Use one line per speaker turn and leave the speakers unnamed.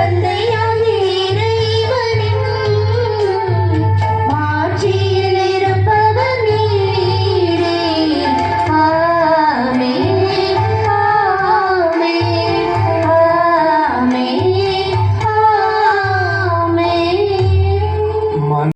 தந்தையா?